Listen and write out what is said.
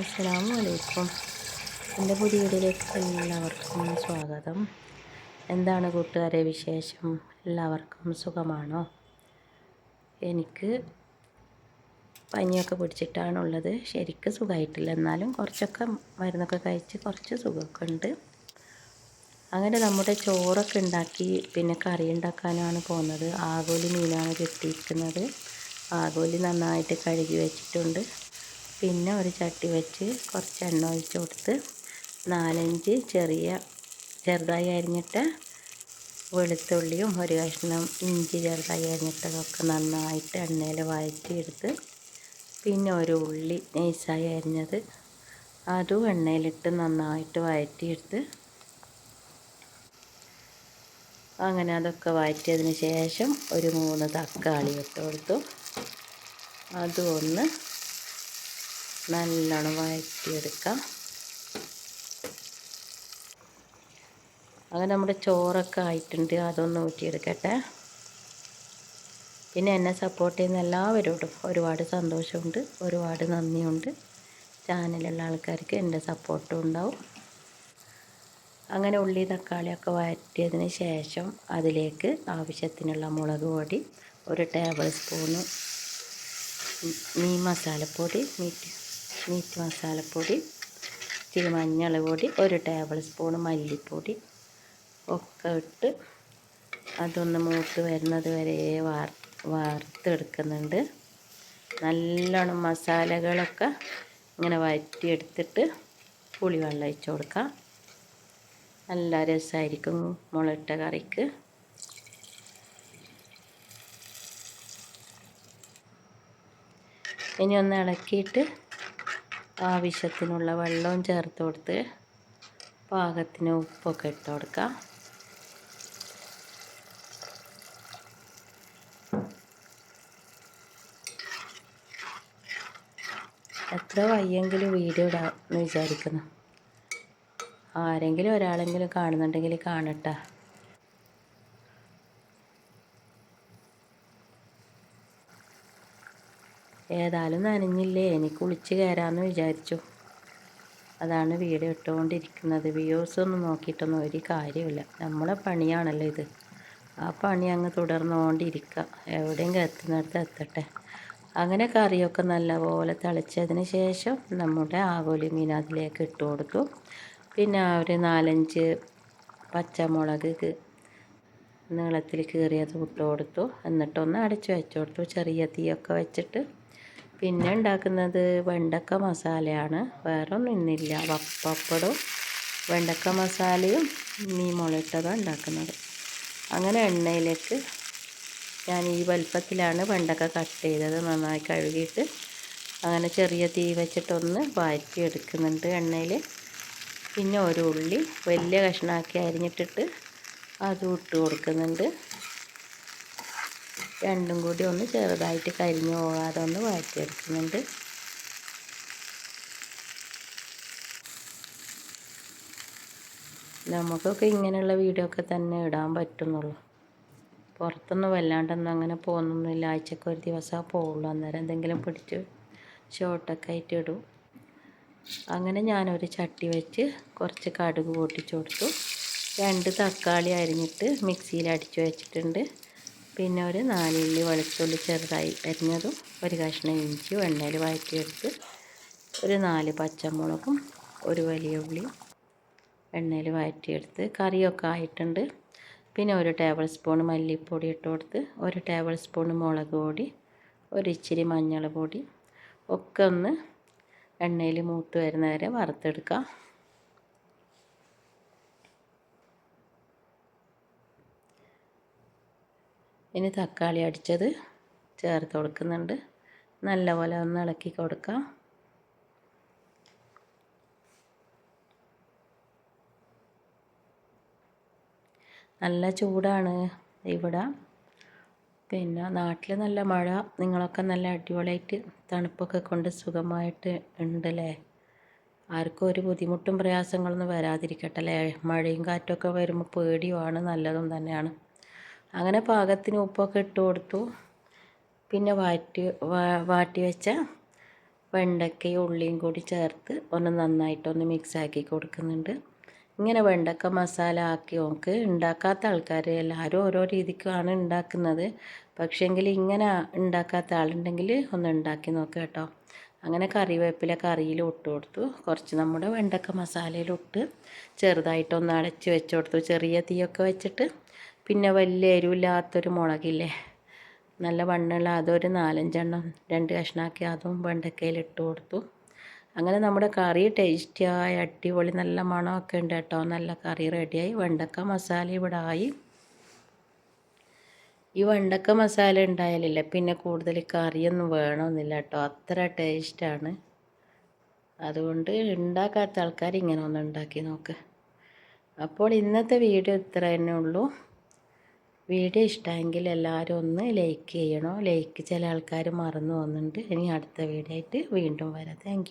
അസ്സലാമു അലൈക്കും എന്റെ പുതിയ വീഡിയോയിലേക്ക് എല്ലാവർക്കും സ്വാഗതം. എന്താണ് കൂട്ടുകാരെ വിശേഷം? എല്ലാവർക്കും സുഖമാണോ? എനിക്ക് പനിയൊക്കെ പിടിച്ചിട്ടാണുള്ളത്. ശരിക്കും സുഖമായിട്ടില്ല. എന്നാലും കുറച്ചൊക്കെ മരുന്നൊക്കെ കഴിച്ച് കുറച്ച് സുഖമൊക്കെ ഉണ്ട്. അങ്ങനെ നമ്മുടെ ചോറൊക്കെ ഉണ്ടാക്കി പിന്നെ കറി ഉണ്ടാക്കാനാണ് പോകുന്നത്. ആകോലി മീനാണ് കിട്ടിയിരിക്കുന്നത്. ആകോലി നന്നായിട്ട് കഴുകി വെച്ചിട്ടുണ്ട്. പിന്നെ ഒരു ചട്ടി വെച്ച് കുറച്ച് എണ്ണ ഒഴിച്ച് കൊടുത്ത് നാലഞ്ച് ചെറിയ ചെറുതായി അരിഞ്ഞിട്ട് വെളുത്തുള്ളിയും ഒരു കഷ്ണം ഇഞ്ചി ചെറുതായി അരിഞ്ഞിട്ടതൊക്കെ നന്നായിട്ട് എണ്ണയിൽ വഴറ്റിയെടുത്ത് പിന്നെ ഒരു ഉള്ളി നൈസായി അരിഞ്ഞത് അതും എണ്ണയിലിട്ട് നന്നായിട്ട് വഴറ്റിയെടുത്ത് അങ്ങനെ അതൊക്കെ വഴറ്റിയതിന് ശേഷം ഒരു മൂന്ന് തക്കാളി ഇട്ട് കൊടുത്തു. അതും ഒന്ന് നല്ലോണം വഴറ്റിയെടുക്കാം. അങ്ങനെ നമ്മുടെ ചോറൊക്കെ ആയിട്ടുണ്ട്. അതൊന്ന് ഊറ്റിയെടുക്കട്ടെ. പിന്നെ എന്നെ സപ്പോർട്ട് ചെയ്യുന്ന എല്ലാവരോടും ഒരുപാട് സന്തോഷമുണ്ട്. ഒരുപാട് നന്ദിയുണ്ട്. ചാനലുള്ള ആൾക്കാർക്ക് എന്റെ സപ്പോർട്ടും ഉണ്ടാവും. അങ്ങനെ ഉള്ളി തക്കാളിയൊക്കെ വഴറ്റിയതിന് ശേഷം അതിലേക്ക് ആവശ്യത്തിനുള്ള മുളക് പൊടി ഒരു ടേബിൾ സ്പൂണ് മീൻ മസാലപ്പൊടി മീറ്റ് മീറ്റ് മസാലപ്പൊടി ഇച്ചിരി മഞ്ഞൾ പൊടി ഒരു ടേബിൾ സ്പൂൺ മല്ലിപ്പൊടി ഒക്കെ ഇട്ട് അതൊന്ന് മൂത്ത് വരുന്നത് വരെ വാർ വാർത്തെടുക്കുന്നുണ്ട്. നല്ലോണം മസാലകളൊക്കെ ഇങ്ങനെ വഴറ്റിയെടുത്തിട്ട് പുളിവെള്ളം ഒഴിച്ച് കൊടുക്കാം. നല്ല രസമായിരിക്കും മുളകിട്ട കറിക്ക്. ഇനി ഒന്ന് ഇളക്കിയിട്ട് ആവശ്യത്തിനുള്ള വെള്ളവും ചേർത്ത് കൊടുത്ത് പാകത്തിന് ഉപ്പൊക്കെ ഇട്ട് കൊടുക്കാം. എത്ര വയ്യെങ്കിലും വീഡിയോ ഇടാമെന്ന് വിചാരിക്കുന്നു. ആരെങ്കിലും ഒരാളെങ്കിലും കാണുന്നുണ്ടെങ്കിൽ കാണട്ടെ. ഏതായാലും നനഞ്ഞില്ലേ? എനിക്ക് കുളിച്ച് കയറാമെന്ന് വിചാരിച്ചു. അതാണ് വീഡിയോ ഇട്ടുകൊണ്ടിരിക്കുന്നത്. വ്യൂസ് ഒന്നും നോക്കിയിട്ടൊന്നും ഒരു കാര്യമില്ല നമ്മളെ പണിയാണല്ലോ ഇത്. ആ പണി അങ്ങ് തുടർന്നുകൊണ്ടിരിക്കുക എവിടെയും എത്തുന്നിടത്ത് എത്തട്ടെ. അങ്ങനെ കറിയൊക്കെ നല്ലപോലെ തിളച്ചതിന് ശേഷം നമ്മുടെ ആകോലി മീൻ അതിലേക്ക് ഇട്ട് കൊടുത്തു. പിന്നെ ഒരു നാലഞ്ച് പച്ചമുളക് നീളത്തിൽ കീറിയത് ഇട്ട് കൊടുത്തു. എന്നിട്ടൊന്ന് അടച്ചു വെച്ചു കൊടുത്തു. ചെറിയ തീയൊക്കെ വെച്ചിട്ട് പിന്നെ ഉണ്ടാക്കുന്നത് വെണ്ടക്ക മസാലയാണ്. വേറെ ഒന്നും ഇന്നില്ല വെണ്ടക്ക മസാലയും മീൻ മുളയിട്ടതാണ് ഉണ്ടാക്കുന്നത്. അങ്ങനെ എണ്ണയിലേക്ക് ഞാൻ ഈ വലുപ്പത്തിലാണ് വെണ്ടക്ക കട്ട് ചെയ്തത്. നന്നായി കഴുകിയിട്ട് അങ്ങനെ ചെറിയ തീ വെച്ചിട്ടൊന്ന് വാറ്റി എടുക്കുന്നുണ്ട് എണ്ണയിൽ. പിന്നെ ഒരു ഉള്ളി വലിയ കഷ്ണമാക്കി അരിഞ്ഞിട്ടിട്ട് അതും ഇട്ട് കൊടുക്കുന്നുണ്ട്. രണ്ടും കൂടി ഒന്ന് ചെറുതായിട്ട് കരിഞ്ഞു പോകാതെ ഒന്ന് വഴറ്റിയെടുക്കുന്നുണ്ട്. നമുക്കൊക്കെ ഇങ്ങനെയുള്ള വീഡിയോ ഒക്കെ തന്നെ ഇടാൻ പറ്റുന്നുള്ളൂ. പുറത്തൊന്നും വല്ലാണ്ടൊന്നും അങ്ങനെ പോകുന്നൊന്നുമില്ല. ആഴ്ചക്ക് ഒരു ദിവസമേ പോവുള്ളൂ. അന്നേരം എന്തെങ്കിലും പിടിച്ച് ഷോർട്ടൊക്കെ ആയിട്ട് ഇടും. അങ്ങനെ ഞാനൊരു ചട്ടി വെച്ച് കുറച്ച് കടുക് പൊട്ടിച്ചു കൊടുത്തു. രണ്ട് തക്കാളി അരിഞ്ഞിട്ട് മിക്സിയിൽ അടിച്ചു വെച്ചിട്ടുണ്ട്. പിന്നെ ഒരു നാലുള്ളി വെളുത്തുള്ളി ചെറുതായി അരിഞ്ഞതും ഒരു കഷ്ണം ഇഞ്ചി എണ്ണയിൽ വഴറ്റിയെടുത്ത് ഒരു നാല് പച്ചമുളകും ഒരു വലിയ ഉള്ളി എണ്ണയിൽ വഴറ്റിയെടുത്ത് കറിയൊക്കെ ആയിട്ടുണ്ട്. പിന്നെ ഒരു ടേബിൾ സ്പൂൺ മല്ലിപ്പൊടി ഇട്ട് കൊടുത്ത് ഒരു ടേബിൾ സ്പൂൺ മുളക് പൊടി ഒരു ഇച്ചിരി മഞ്ഞൾ പൊടി ഒക്കെ ഒന്ന് എണ്ണയിൽ മൂത്ത് വരുന്ന വരെ വറുത്തെടുക്കാം. ഇനി തക്കാളി അടിച്ചത് ചേർത്ത് കൊടുക്കുന്നുണ്ട്. നല്ലപോലെ ഒന്ന് ഇളക്കി കൊടുക്കാം. നല്ല ചൂടാണ് ഇവിടെ. പിന്നെ നാട്ടിൽ നല്ല മഴ നിങ്ങളൊക്കെ നല്ല അടിപൊളിയായിട്ട് തണുപ്പൊക്കെ കൊണ്ട് സുഖമായിട്ട് ഉണ്ടല്ലേ? ആർക്കും ഒരു ബുദ്ധിമുട്ടും പ്രയാസങ്ങളൊന്നും വരാതിരിക്കട്ടെ അല്ലേ? മഴയും കാറ്റൊക്കെ വരുമ്പോൾ പേടിയുമാണ് നല്ലതും തന്നെയാണ്. അങ്ങനെ പാകത്തിന് ഉപ്പൊക്കെ ഇട്ട് കൊടുത്തു. പിന്നെ വാറ്റി വാട്ടി വെച്ച വെണ്ടക്കയും ഉള്ളിയും കൂടി ചേർത്ത് ഒന്ന് നന്നായിട്ടൊന്ന് മിക്സാക്കി കൊടുക്കുന്നുണ്ട്. ഇങ്ങനെ വെണ്ടക്ക മസാല ആക്കി നോക്ക് ഉണ്ടാക്കാത്ത ആൾക്കാർ എല്ലാവരും ഓരോ രീതിക്കാണ് ഉണ്ടാക്കുന്നത് പക്ഷേങ്കിൽ ഇങ്ങനെ ഉണ്ടാക്കാത്ത ആളുണ്ടെങ്കിൽ ഒന്ന് ഉണ്ടാക്കി നോക്കുക കേട്ടോ. അങ്ങനെ കറിവേപ്പില കറിയിൽ ഇട്ട് കൊടുത്തു. കുറച്ച് നമ്മുടെ വെണ്ടക്ക മസാലയിലിട്ട് ചെറുതായിട്ടൊന്ന് അടച്ച് വെച്ച് കൊടുത്തു. ചെറിയ തീയൊക്കെ വെച്ചിട്ട് പിന്നെ വലിയ എരിവില്ലാത്തൊരു മുളകില്ലേ? നല്ല വണ്ണുള്ള അതൊരു നാലഞ്ചെണ്ണം രണ്ട് കഷ്ണാക്കി അതും വെണ്ടക്കയിൽ ഇട്ട് കൊടുത്തു. അങ്ങനെ നമ്മുടെ കറി ടേസ്റ്റിയായി അടിപൊളി നല്ല മണമൊക്കെ ഉണ്ട് കേട്ടോ. നല്ല കറി റെഡിയായി. വെണ്ടക്ക മസാല ഇവിടെ ആയി. ഈ വെണ്ടക്ക മസാല ഉണ്ടായാലില്ല പിന്നെ കൂടുതൽ കറിയൊന്നും വേണമെന്നില്ല കേട്ടോ. അത്ര ടേസ്റ്റാണ്. അതുകൊണ്ട് ഉണ്ടാക്കാത്ത ആൾക്കാർ ഇങ്ങനെ ഒന്ന് ഉണ്ടാക്കി നോക്ക്. അപ്പോൾ ഇന്നത്തെ വീഡിയോ ഇത്ര തന്നെ ഉള്ളൂ. വീഡിയോ ഇഷ്ടമെങ്കിൽ എല്ലാവരും ഒന്ന് ലൈക്ക് ചെയ്യണോ? ലൈക്ക് ചില ആൾക്കാർ മറന്നു പോകുന്നുണ്ട്. ഇനി അടുത്ത വീഡിയോ ആയിട്ട് വീണ്ടും വരാം. താങ്ക്